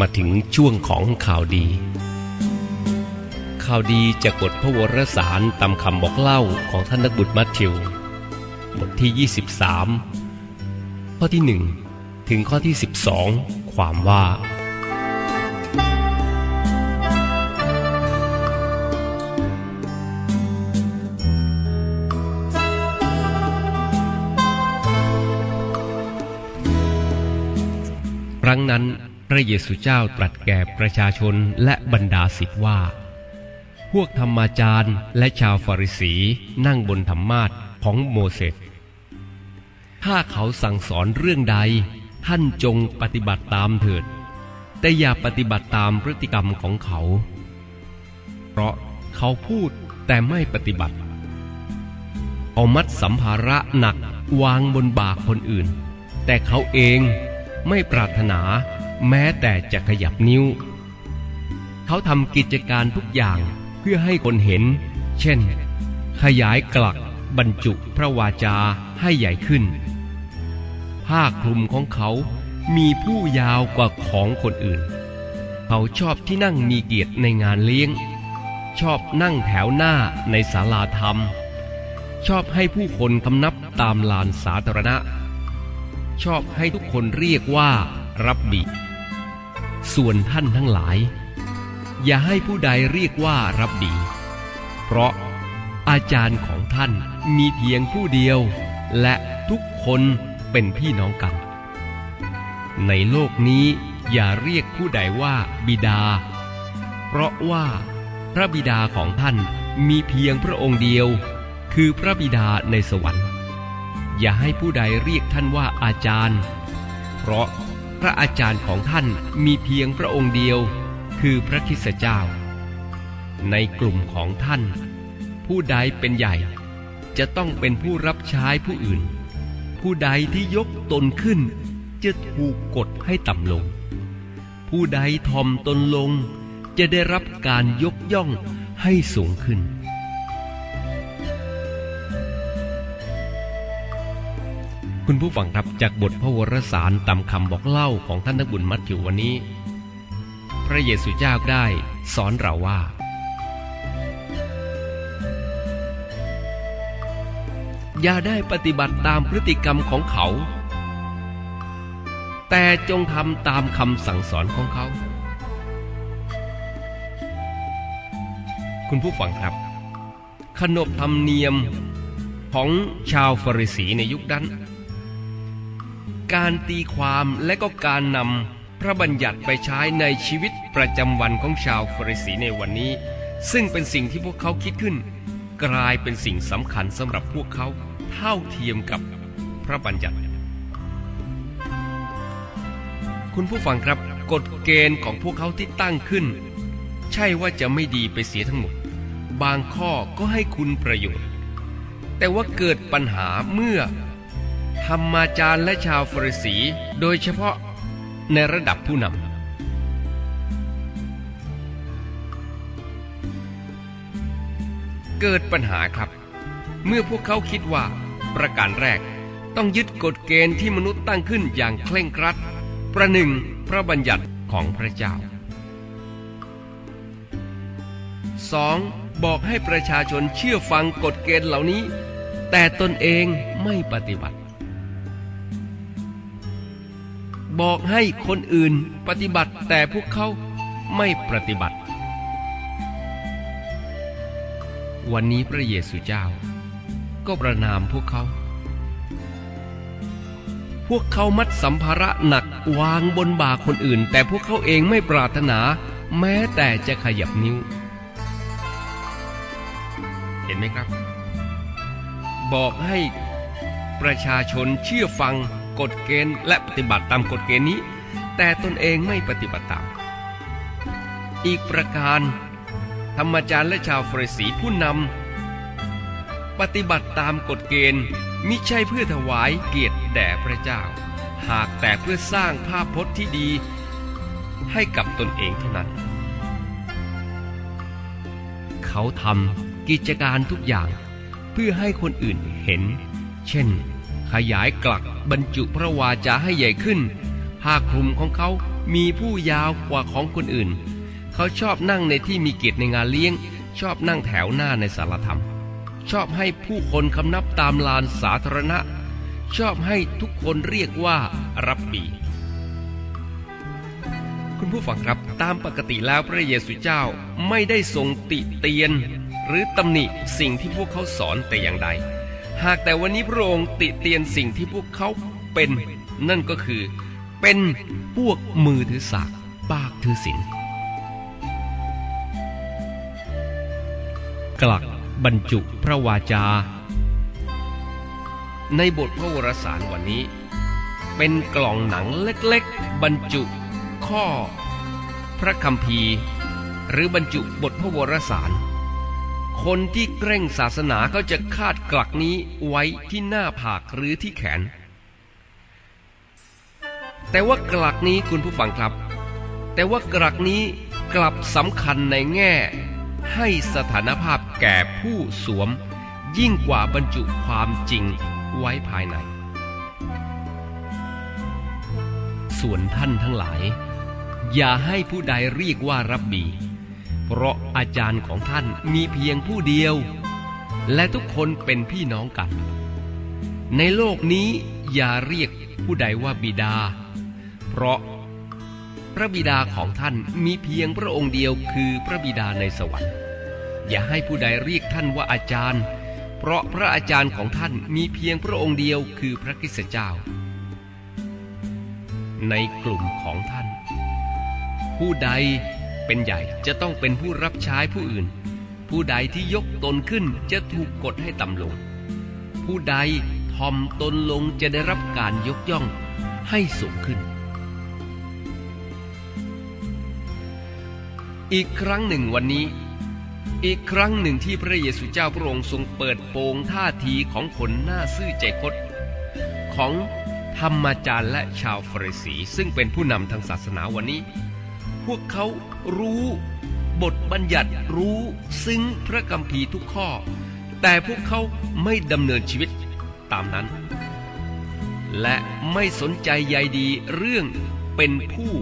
มาถึงช่วงของข่าวดี ข่าวดีจากบทพระวรสารตามคำบอกเล่าของท่านนักบุตรมัทธิว บทที่ 23 ข้อที่ 1 ถึงข้อที่ 12 ความว่า ครั้งนั้น พระเยซูเจ้าตรัสแก่ประชาชนและบรรดาศิษย์ว่า พวกธรรมาจารย์และชาวฟาริสีนั่งบนธรรมาทของโมเสส ถ้าเขาสั่งสอนเรื่องใด ท่านจงปฏิบัติตามเถิด แต่อย่าปฏิบัติตามพฤติกรรมของเขา เพราะเขาพูดแต่ไม่ปฏิบัติ เอามัดสัมภาระหนักวางบนบากคนอื่น แต่เขาเองไม่ปรารถนา แม้แต่จะขยับนิ้ว เขาทำกิจการทุกอย่างเพื่อให้คนเห็น เช่น ขยายกลักบรรจุพระวาจาให้ใหญ่ขึ้น ผ้าคลุมของเขามีผู้ยาวกว่าของคนอื่น เขาชอบที่นั่งมีเกียรติในงานเลี้ยง ชอบนั่งแถวหน้าในศาลาธรรม ชอบให้ผู้คนคำนับตามลานสาธารณะ ชอบให้ทุกคนเรียกว่ารับบิ ส่วนท่านทั้งหลาย อย่าให้ผู้ใดเรียกว่ารับบีเพราะอาจารย์ของท่านมีเพียงผู้เดียว และทุกคนเป็นพี่น้องกัน ในโลกนี้อย่าเรียกผู้ใดว่าบิดา เพราะว่าพระบิดาของท่านมีเพียงพระองค์เดียว คือพระบิดาในสวรรค์ อย่าให้ผู้ใดเรียกท่านว่าอาจารย์ เพราะ พระอาจารย์ของท่านมีเพียงพระองค์เดียว คือพระคิสเจ้า ในกลุ่มของท่าน ผู้ใดเป็นใหญ่ จะต้องเป็นผู้รับใช้ผู้อื่น ผู้ใดที่ยกตนขึ้น จะถูกกดให้ต่ำลง ผู้ใดทอมตนลง จะได้รับการยกย่องให้สูงขึ้น คุณผู้ฟังครับจากบทพระวรสารตามคำบอกเล่าของท่านนักบุญมัทธิววันนี้ พระเยซูเจ้าได้สอนเราว่า อย่าได้ปฏิบัติตามพฤติกรรมของเขา แต่จงทำตามคำสั่งสอนของเขา คุณผู้ฟังครับ ขนบธรรมเนียมของชาวฟาริสีในยุคนั้น การตีความและก็การนำพระบัญญัติไปใช้ในชีวิตประจำวันของชาวฟริสีในวันนี้ ซึ่งเป็นสิ่งที่พวกเขาคิดขึ้น กลายเป็นสิ่งสำคัญสำหรับพวกเขาเท่าเทียมกับพระบัญญัติ คุณผู้ฟังครับกฎเกณฑ์ของพวกเขาที่ตั้งขึ้น ใช่ว่าจะไม่ดีไปเสียทั้งหมด บางข้อก็ให้คุณประโยชน์ แต่ว่าเกิดปัญหาเมื่อ รรมาจารย์และชาวฟริสี โดยเฉพาะในระดับผู้นำเกิดปัญหาครับ เมื่อพวกเขาคิดว่า ประการแรกต้องยึดกฎเกณฑ์ที่มนุษย์ตั้งขึ้นอย่างเคร่งครัด ประหนึ่งพระบัญญัติของพระเจ้า 2. บอกให้ประชาชนเชื่อฟังกฎเกณฑ์เหล่านี้ แต่ตนเองไม่ปฏิบัติ บอกให้คนอื่นปฏิบัติแต่พวกเขาไม่ปฏิบัติ วันนี้พระเยซูเจ้า ก็ประนามพวกเขา พวกเขามัดสัมภาระหนักวางบนบ่าคนอื่น แต่พวกเขาเองไม่ปรารถนาแม้แต่จะขยับนิ้ว เห็นไหมครับ บอกให้ประชาชนเชื่อฟัง กฎเกณฑ์และปฏิบัติตามกฎเกณฑ์นี้ แต่ตนเองไม่ปฏิบัติตาม อีกประการ ธรรมจารย์และชาวฟริสีผู้นำปฏิบัติตามกฎเกณฑ์มิใช่เพื่อถวายเกียรติแด่พระเจ้า หากแต่เพื่อสร้างภาพพจน์ที่ดี ให้กับตนเองเท่านั้น เขาทำกิจการทุกอย่างเพื่อให้คนอื่นเห็น เช่น ขยายกลักบรรจุพระวาจาให้ใหญ่ขึ้น ผ้าคลุมของเขามีผู้ยาวกว่าของคนอื่น เขาชอบนั่งในที่มีเกียรติในงานเลี้ยง ชอบนั่งแถวหน้าในสารธรรม ชอบให้ผู้คนคำนับตามลานสาธารณะ ชอบให้ทุกคนเรียกว่ารับบีคุณผู้ฟังครับตามปกติแล้วพระเยซูเจ้าไม่ได้ทรงติเตียน หรือตำหนิสิ่งที่พวกเขาสอนแต่อย่างใด หากแต่วันนี้พระองค์ติเตียนสิ่งที่พวกเขาเป็น นั่นก็คือ เป็นพวกมือถือสากปากถือศีลกลักบรรจุพระวาจา ในบทพระวรสารวันนี้ เป็นกล่องหนังเล็กๆ บรรจุข้อ พระคัมภีหรือบรรจุบทพระวรสาร คนที่เกร่งศาสนาก็จะคาดกลักนี้ไว้ที่หน้าผากหรือที่แขน แต่ว่ากลักนี้คุณผู้ฟังครับ แต่ว่ากลักนี้กลับสำคัญในแง่ ให้สถานภาพแก่ผู้สวม ยิ่งกว่าบรรจุความจริงไว้ภายใน ส่วนท่านทั้งหลาย อย่าให้ผู้ใดเรียกว่ารับบี เพราะ อาจารย์ของท่านมีเพียงผู้เดียว และทุกคนเป็นพี่น้องกัน ในโลกนี้อย่าเรียกผู้ใดว่าบิดา เพราะพระบิดาของท่านมีเพียงพระองค์เดียวคือพระบิดาในสวรรค์ อย่าให้ผู้ใดเรียกท่านว่าอาจารย์ เพราะพระอาจารย์ของท่านมีเพียงพระองค์เดียวคือพระคริสตเจ้า ในกลุ่มของท่าน ผู้ใด เป็นใหญ่จะต้องเป็นผู้รับใช้ผู้อื่น ผู้ใดที่ยกตนขึ้นจะถูกกดให้ต่ำลง ผู้ใดทอมตนลงจะได้รับการยกย่องให้สูงขึ้น อีกครั้งหนึ่งวันนี้ อีกครั้งหนึ่งที่พระเยซูเจ้าพระองค์ทรงเปิดโปงท่าทีของคนหน้าซื่อใจคดของธรรมาจารย์และชาวฟริสีซึ่งเป็นผู้นำทางศาสนาวันนี้ พวกเขารู้บทบัญญัติรู้ซึ้งพระกัมภีร์ทุกข้อ แต่พวกเขาไม่ดำเนินชีวิตตามนั้น และไม่สนใจใยดีเรื่องเป็นผู้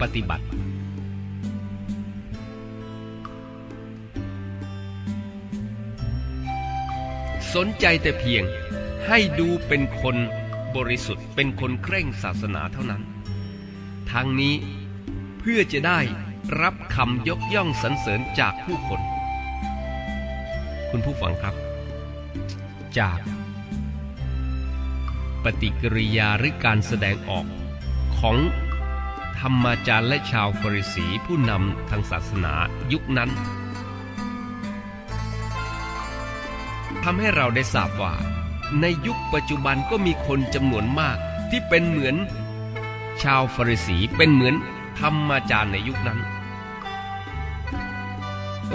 ปฏิบัติ สนใจแต่เพียงให้ดูเป็นคนบริสุทธิ์เป็นคนเคร่งศาสนาเท่านั้น ทางนี้เพื่อจะได้รับคำยกย่องสรรเสริญจากผู้คน คุณผู้ฟังครับ จาก ปฏิกิริยาหรือการแสดงออกของธรรมาจารย์และชาวฟริสีผู้นำทางศาสนายุคนั้นทำให้เราได้ทราบว่า ในยุคปัจจุบันก็มีคนจำนวนมากที่เป็นเหมือน ชาวฟาริสีเป็นเหมือนธรรมาจารย์ในยุคนั้น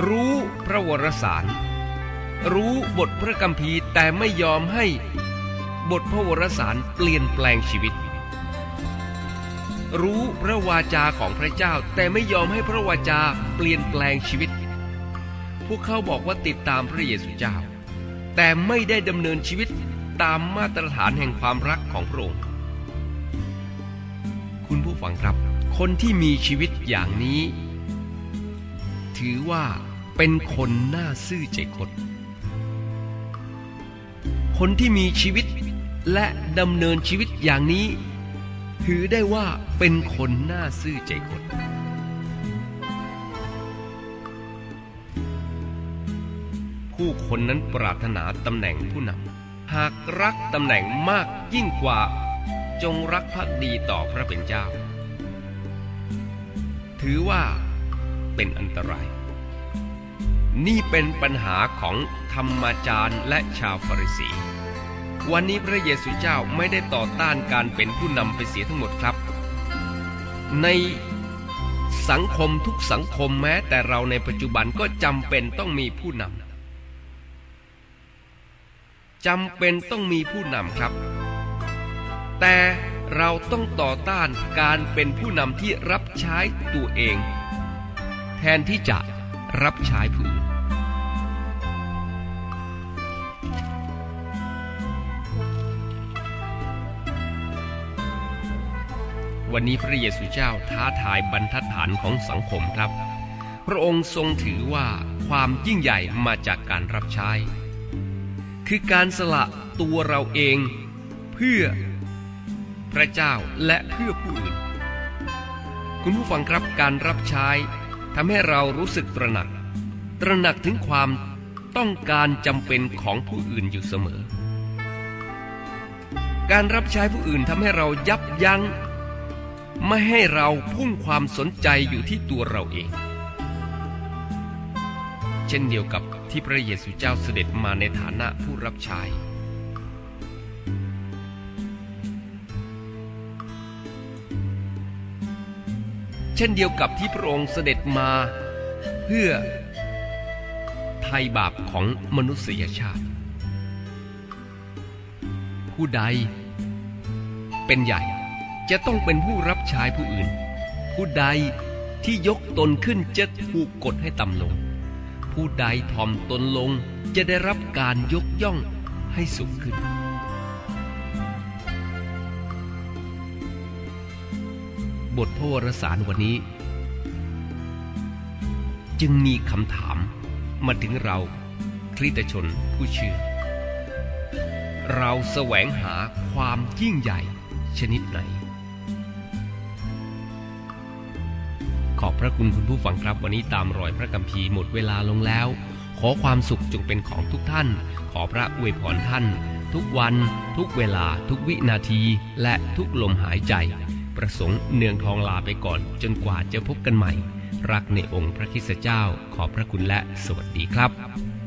รู้พระวรสาร รู้บทพระกัมภีร์แต่ไม่ยอมให้บทพระวรสารเปลี่ยนแปลงชีวิต รู้พระวาจาของพระเจ้าแต่ไม่ยอมให้พระวาจาเปลี่ยนแปลงชีวิต พวกเขาบอกว่าติดตามพระเยซูเจ้า แต่ไม่ได้ดำเนินชีวิตตามมาตรฐานแห่งความรักของพระองค์ ผู้ฟังครับ คนที่มีชีวิตอย่างนี้ ถือว่าเป็นคนหน้าซื่อใจคดคนที่มีชีวิตและดำเนินชีวิตอย่างนี้ ถือได้ว่าเป็นคนหน้าซื่อใจคดผู้คนนั้นปรารถนาตำแหน่งผู้นำหากรักตำแหน่งมากยิ่งกว่า จงรักภักดีต่อพระเป็นเจ้า ถือว่าเป็นอันตราย นี่เป็นปัญหาของธรรมาจารย์และชาวฟาริสี วันนี้พระเยซูเจ้าไม่ได้ต่อต้านการเป็นผู้นำไปเสียทั้งหมดครับ ในสังคมทุกสังคมแม้แต่เราในปัจจุบันก็จำเป็นต้องมีผู้นำจำเป็นต้องมีผู้นำครับ แต่เราต้องต่อต้านการเป็นผู้นำที่รับใช้ตัวเอง แทนที่จะรับใช้ผู้อื่นวันนี้พระเยซูเจ้าท้าทายบรรทัดฐานของสังคมครับ พระองค์ทรงถือว่าความยิ่งใหญ่มาจากการรับใช้ คือการสละตัวเราเองเพื่อ พระเจ้าและเพื่อผู้อื่น คุณผู้ฟังครับการรับใช้ทำให้เรารู้สึกตระหนัก ตระหนักถึงความต้องการจำเป็นของผู้อื่นอยู่เสมอ การรับใช้ผู้อื่นทำให้เรายับยัง้ง ไม่ให้เราพุ่งความสนใจอยู่ที่ตัวเราเอง เช่นเดียวกับที่พระเยซูเจ้าเสด็จมาในฐานะผู้รับใช้ เช่นเดียวกับที่พระองค์เสด็จมา เพื่อไทยบาปของมนุษยชาติ ผู้ใดเป็นใหญ่จะต้องเป็นผู้รับใช้ผู้อื่น ผู้ใดที่ยกตนขึ้นจะถูกกดให้ต่ำลง ผู้ใดถ่อมตนลงจะได้รับการยกย่องให้สูงขึ้น บทพระวรสารวันนี้ จึงมีคำถามมาถึงเราคริสตชนผู้เชื่อ เราแสวงหาความยิ่งใหญ่ชนิดไหน ขอบพระคุณคุณผู้ฟังครับวันนี้ตามรอยพระกัมภีหมดเวลาลงแล้ว ขอความสุขจงเป็นของทุกท่าน ขอพระอวยพรท่าน ทุกวัน ทุกเวลาทุกวินาทีและทุกลมหายใจ ประสงค์เนืองทองลาไปก่อน จนกว่าจะพบกันใหม่ รักในองค์พระคิสเจ้าขอบพระคุณและสวัสดีครับ